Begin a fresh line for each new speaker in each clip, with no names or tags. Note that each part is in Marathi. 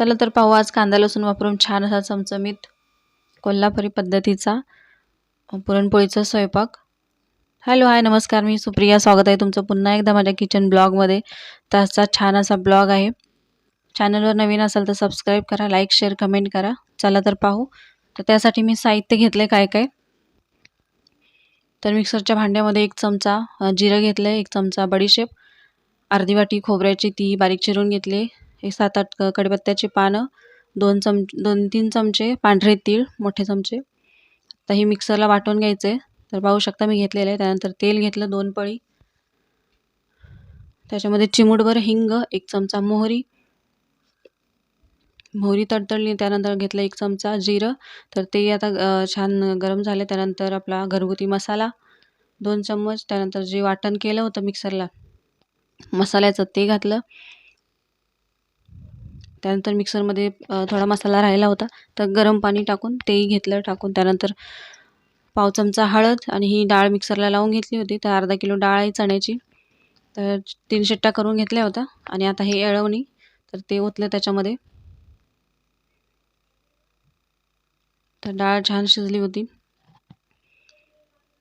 चला तर पाहू आज कांदा लसूण वापरून छान असा चमचमीत कोल्हापुरी पद्धतीचा पुरणपोळीचा स्वयंपाक. हॅलो हाय नमस्कार मी सुप्रिया. स्वागत आहे तुमचं पुन्हा एकदा माझ्या किचन ब्लॉगमध्ये त्याचा छान असा ब्लॉग आहे. चॅनलवर नवीन असाल तर सबस्क्राईब करा लाईक शेअर कमेंट करा. चला तर पाहू. तर त्यासाठी मी साहित्य घेतलं आहे काय काय. तर मिक्सरच्या भांड्यामध्ये एक चमचा जिरं घेतलं आहे एक चमचा बडीशेप अर्धी वाटी खोबऱ्याची ती बारीक चिरून घेतली. एक सात आठ कढीपत्त्याची पानं दोन चम दोन तीन चमचे पांढरे तीळ मोठे चमचे. आता हे मिक्सरला वाटून घ्यायचे. तर पाहू शकता मी घेतलेलं आहे. त्यानंतर तेल घेतलं दोन पळी. त्याच्यामध्ये चिमूटभर हिंग एक चमचा मोहरी. मोहरी तडतडली त्यानंतर घेतलं एक चमचा जिरं. तर ते आता छान गरम झाले. त्यानंतर आपला घरगुती मसाला दोन चम्मच. त्यानंतर जे वाटण केलं होतं मिक्सरला मसाल्याचं ते घातलं. त्यानंतर मिक्सरमध्ये थोडा मसाला राहिला होता. तर गरम पाणी टाकून तेही घेतलं टाकून त्यानंतर पाव चमचा हळद आणि ही डाळ मिक्सरला लावून घेतली होती. तर अर्धा किलो डाळ आहे चण्याची. तर तीन शिट्टा करून घेतल्या होत्या आणि आता हे एळवणी तर ते ओतलं त्याच्यामध्ये. तर डाळ छान शिजली होती.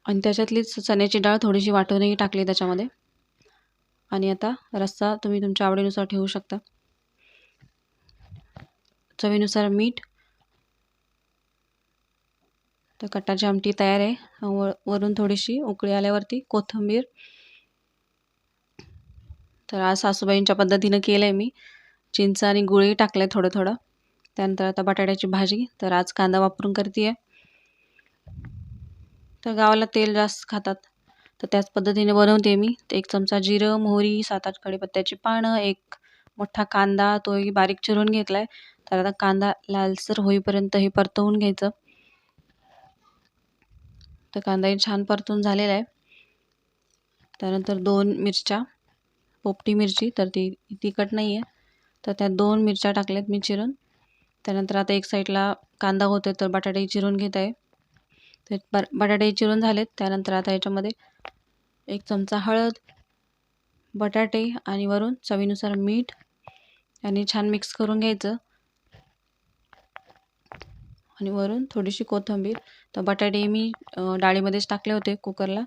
आणि त्याच्यातलीच चण्याची डाळ थोडीशी वाटूनही टाकली त्याच्यामध्ये. आणि आता रस्सा तुम्ही तुमच्या आवडीनुसार ठेवू शकता. चवीनुसार मीठ तर कटाची आमटी तयार आहे. व वरून थोडीशी उकळी आल्यावरती कोथिंबीर. तर आज सासूबाईंच्या पद्धतीनं केलं आहे मी. चिंच आणि गुळही टाकलं आहे थोडं थोडं त्यानंतर आता बटाट्याची भाजी. तर आज कांदा वापरून करते आहे तर गावाला तेल जास्त खातात. तर त्याच पद्धतीने बनवते मी. एक चमचा जिरं मोहरी सात आठ कढीपत्त्याची पानं एक मोठा कांदा तोही बारीक चिरून घेतला आहे तर आता कांदा लालसर होईपर्यंत हे परतवून घ्यायचं. तर कांदाही छान परतून झालेला आहे. त्यानंतर दोन मिरच्या पोपटी मिरची तर ती तिखट नाही आहे तर त्या दोन मिरच्या टाकल्यात मी चिरून. त्यानंतर आता एक साईडला कांदा होते तर बटाटे चिरून घेत आहे. तर बटाटे चिरून झालेत. त्यानंतर आता याच्यामध्ये एक चमचा हळद बटाटे आणि वरून चवीनुसार मीठ आणि छान मिक्स करून घ्यायचं. आणि वरून थोडीशी कोथिंबीर तर बटाटे मी डाळीमध्येच टाकले होते कुकरला.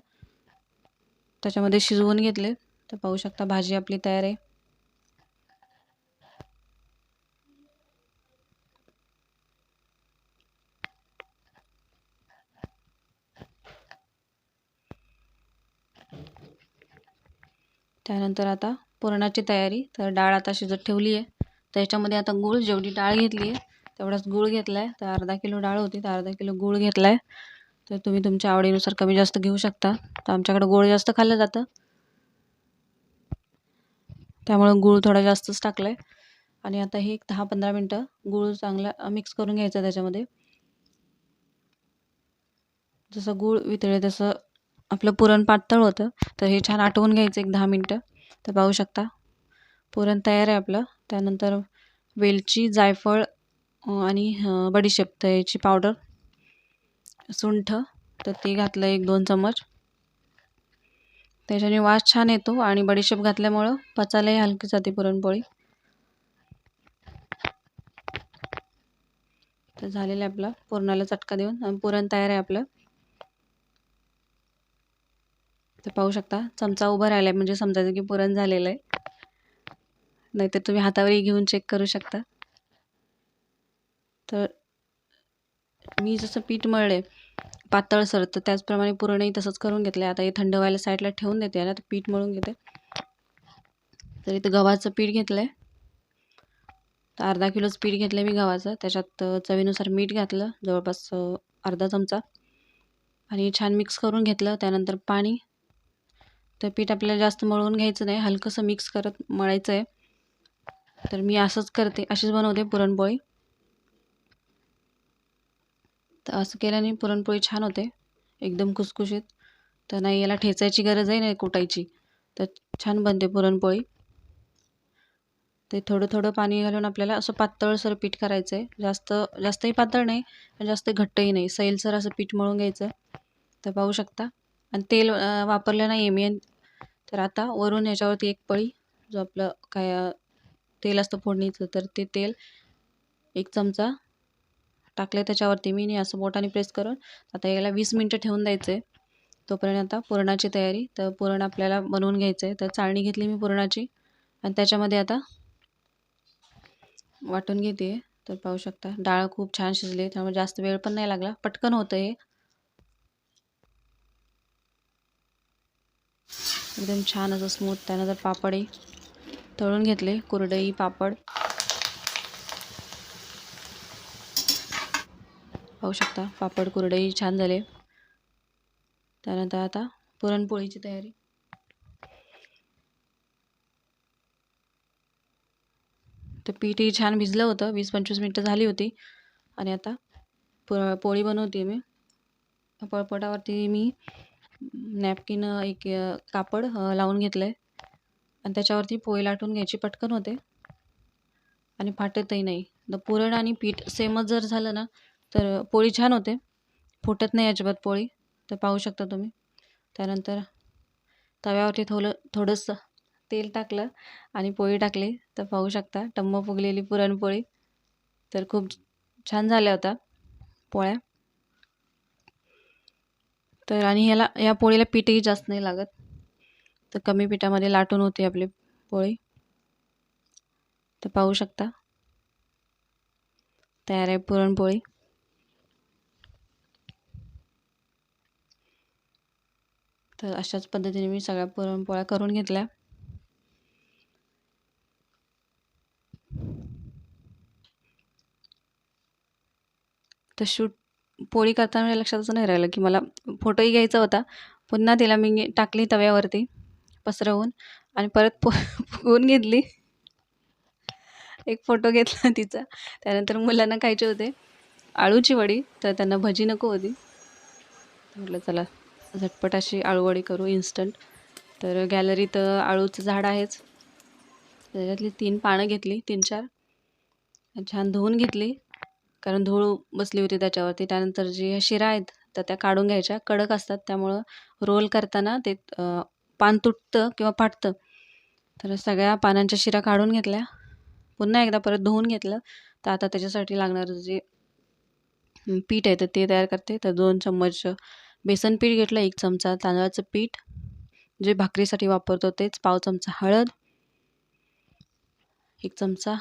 त्याच्यामध्ये शिजवून घेतले. तर पाहू शकता भाजी आपली तयार आहे. त्यानंतर आता पुरणाची तयारी. तर डाळ आता शिजत ठेवली आहे तर त्याच्यामध्ये आता गूळ जेवढी डाळ घेतली आहे तेवढाच गूळ घेतला आहे तर अर्धा किलो डाळ होती तर अर्धा किलो गूळ घेतला आहे तर तुम्ही तुमच्या आवडीनुसार कमी जास्त घेऊ शकता. तर आमच्याकडं गूळ जास्त खाल्लं जातं. त्यामुळं गूळ थोडा जास्तच टाकला आहे आणि आता हे एक दहा पंधरा मिनटं गूळ चांगला मिक्स करून घ्यायचं त्याच्यामध्ये. जसं गूळ वितळे तसं आपलं पुरण पातळ होतं. तर हे छान आटवून घ्यायचं एक दहा मिनटं. तर पाहू शकता. पुरण तयार आहे आपलं. त्यानंतर वेलची जायफळ आणि बडीशेप तर याची पावडर सुंठ तर ते घातलं एक दोन चम्मच. त्याच्याने वास छान येतो आणि बडीशेप घातल्यामुळं पचायलाही हलकी जाते पुरणपोळी. तर झालेलं आहे आपलं. पुरणाला चटका देऊन. पुरण तयार आहे आपलं. तर पाहू शकता चमचा उभा राहिला आहे म्हणजे समजायचं की पुरण झालेलं आहे. नाहीतर तुम्ही हातावरही घेऊन चेक करू शकता. तर मी जसं पीठ मळले पातळसर तर त्याचप्रमाणे पुरणही तसंच करून घेतलं आहे आता हे थंड व्हायला साईडला ठेवून देते आणि आता पीठ मळून घेते. तर इथं गव्हाचं पीठ घेतलं आहे तर अर्धा किलोच पीठ घेतलं आहे मी गव्हाचं. त्याच्यात चवीनुसार मीठ घातलं जवळपास अर्धा चमचा. आणि छान मिक्स करून घेतलं. त्यानंतर पाणी तर पीठ आपल्याला जास्त मळून घ्यायचं नाही हलकंसं मिक्स करत मळायचं आहे तर मी असंच करते अशीच बनवते पुरणपोळी. तर असं केल्याने पुरणपोळी छान होते एकदम खुसखुशीत. तर नाही याला ठेचायची गरज आहे नाही कुटायची. तर छान बनते पुरणपोळी. ते थोडं थोडं पाणी घालून आपल्याला असं पातळसर पीठ करायचं आहे जास्त जास्तही पातळ नाही आणि जास्त घट्टही नाही. सैलसर असं पीठ मळून घ्यायचं तर पाहू शकता. आणि तेल वापरलं नाही आहे मी. तर आता वरून याच्यावरती एक पळी जो आपलं काय तेल असतं फोडणीचं तर ते तेल एक चमचा टाकले त्याच्यावरती मी आणि असं बोटाने प्रेस करून आता याला वीस मिनटं ठेवून द्यायचं आहे तोपर्यंत आता पुरणाची तयारी तर पुरण आपल्याला बनवून घ्यायचं आहे तर चाळणी घेतली मी पुरणाची आणि त्याच्यामध्ये आता वाटून घेते तर पाहू शकता डाळ खूप छान शिजली त्यामुळे जास्त वेळ पण नाही लागला. पटकन होतं हे. एकदम छान असं स्मूथ त्यानंतर पापडही तळून घेतले कुरडई पापड. पाहू शकता पापड कुरडई छान झाले. त्यानंतर आता पुरणपोळीची तयारी. तर पीठही छान भिजलं होतं वीस पंचवीस मिनटं झाली होती. आणि आता पुर पोळी बनवते मी. पळपटावरती मी नॅपकिन एक कापड लावून घेतलं आहे आणि त्याच्यावरती पोळी लाटून घ्यायची पटकन होते. आणि फाटतही नाही. तर पुरण आणि पीठ सेमच जर झालं ना तर पोळी छान होते. फुटत नाही अजिबात पोळी. तर पाहू शकता तुम्ही. त्यानंतर तव्यावरती थोडं थोडंसं तेल टाकलं आणि पोळी टाकली. तर पाहू शकता टम्म फुगलेली पुरणपोळी. तर खूप छान झाल्या होत्या पोळ्या. तर आणि ह्याला या पोळीला पीठही जास्त नाही लागत. तर कमी पिठामध्ये लाटून होते आपली पोळी. तर पाहू शकता. तयार आहे पुरणपोळी तर अशाच पद्धतीने मी सगळ्या पुरणपोळ्या करून घेतल्या. तर शूट पोळी करताना माझ्या लक्षातच नाही राहिलं की मला फोटोही घ्यायचा होता. पुन्हा तिला मी टाकली तव्यावरती पसरवून आणि परत पो फुगवून घेतली. एक फोटो घेतला तिचा. त्यानंतर मुलांना खायचे होते. आळूची वडी तर त्यांना भजी नको होती. म्हटलं चला झटपट अशी आळूवडी करू इन्स्टंट तर गॅलरीत आळूचं झाड आहेच. त्याच्यातली तीन पानं घेतली तीन चार. छान धुवून घेतली. कारण धूळ बसली होती त्याच्यावरती. त्यानंतर जी शिरा आहेत तर त्या काढून घ्यायच्या. कडक असतात त्यामुळं रोल करताना ते पान तुटतं किंवा फाटतं. तर सगळ्या पानांच्या शिरा काढून घेतल्या. पुन्हा एकदा परत धुवून घेतलं. तर आता त्याच्यासाठी लागणारं जे पीठ आहे तर ते तयार करते. तर दोन चम्मच बेसन पीठ घेतलं एक चमचा तांदळाचं पीठ. जे भाकरीसाठी वापरतो तेच पाव चमचा हळद. एक चमचा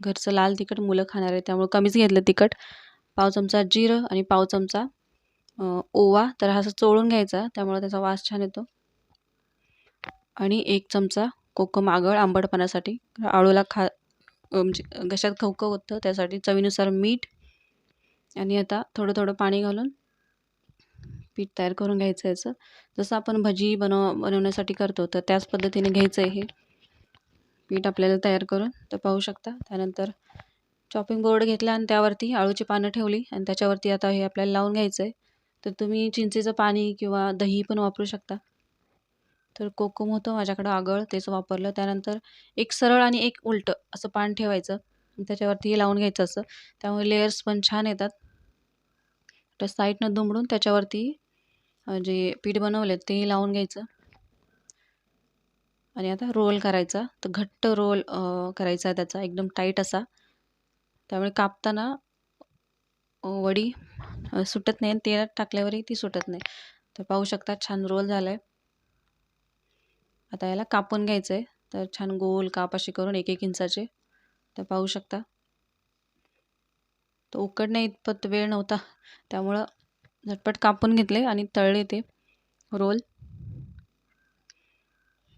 घरचं लाल तिखट मुलं खाणार आहे त्यामुळे कमीच घेतलं तिखट. पाव चमचा जिरं आणि पाव चमचा ओवा. तर हा असं चोळून घ्यायचा त्यामुळे त्याचा वास छान येतो. आणि एक चमचा कोकम आगळ आंबटपणासाठी. आळूला खा म्हणजे घशात खवखव होतं त्यासाठी चवीनुसार मीठ आणि आता थोडं थोडं पाणी घालून पीठ तयार करून घ्यायचं याचं. जसं आपण भजी बनव बनवण्यासाठी करतो तर त्याच पद्धतीने घ्यायचं आहे हे. पीठ आपल्याला तयार करून तर पाहू शकता. त्यानंतर चॉपिंग बोर्ड घेतला आणि त्यावरती आळूची पानं ठेवली आणि त्याच्यावरती आता हे आपल्याला लावून घ्यायचं आहे तर तुम्ही चिंचेचं पाणी किंवा दही पण वापरू शकता. तर कोकम होतं माझ्याकडं आगळ तेच वापरलं. त्यानंतर एक सरळ आणि एक उलटं असं पान ठेवायचं. त्याच्यावरती हे लावून घ्यायचं असं. त्यामुळे लेयर्स पण छान येतात. तर साईडनं दुमडून त्याच्यावरती जे पीठ बनवले ते लावून घ्यायचं. आणि आता रोल करायचा. तर घट्ट रोल करायचा त्याचा. एकदम टाईट असा. त्यामुळे कापताना वडी सुटत नाही आणि तेलात टाकल्यावरही ती सुटत नाही. तर पाहू शकता छान रोल झाला आहे आता याला कापून घ्यायचं आहे तर छान गोल काप असे करून एक एक इंचाचे. तर पाहू शकता. तर उकडण्या इतपत वेळ नव्हता. त्यामुळं झटपट कापून घेतले आणि तळले ते रोल.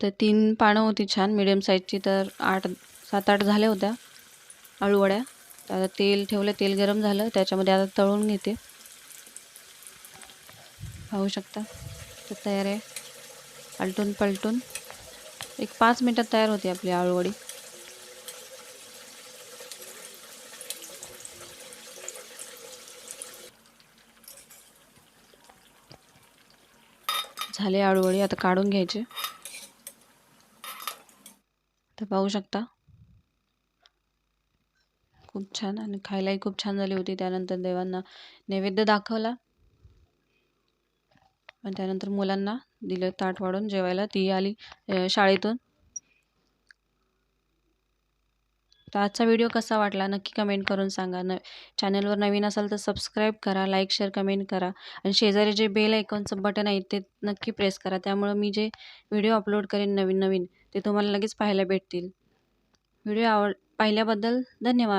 तर तीन पानं होती छान. मिडियम साईजची तर आठ सात आठ झाल्या होत्या. आळूवड्या. आता तेल ठेवलं तेल गरम झालं. त्याच्यामध्ये आता तळून घेते. पाहू शकता. तर तयार आहे. आलटून पलटून. एक पाच मिनटात तयार होते आपली आळूवडी. झाले आळूवडी. आता काढून घ्यायचे. तर पाहू शकता. खूप छान आणि खायलाही खूप छान झाली होती. त्यानंतर देवांना नैवेद्य दाखवला. आणि त्यानंतर मुलांना दिलं ताट वाढून जेवायला. ती आली शाळेतून. तर आजचा व्हिडिओ कसा वाटला नक्की कमेंट करून सांगा. न चॅनलवर नवीन असाल तर सबस्क्राईब करा लाईक शेअर कमेंट करा. आणि शेजारी जे बेल आयकॉनचं बटन आहे ते नक्की प्रेस करा. त्यामुळं मी जे व्हिडिओ अपलोड करेन नवीन नवीन ते तुम्हाला लगेच पाहायला भेटतील. व्हिडिओ आवड पाहिल्याबद्दल धन्यवाद.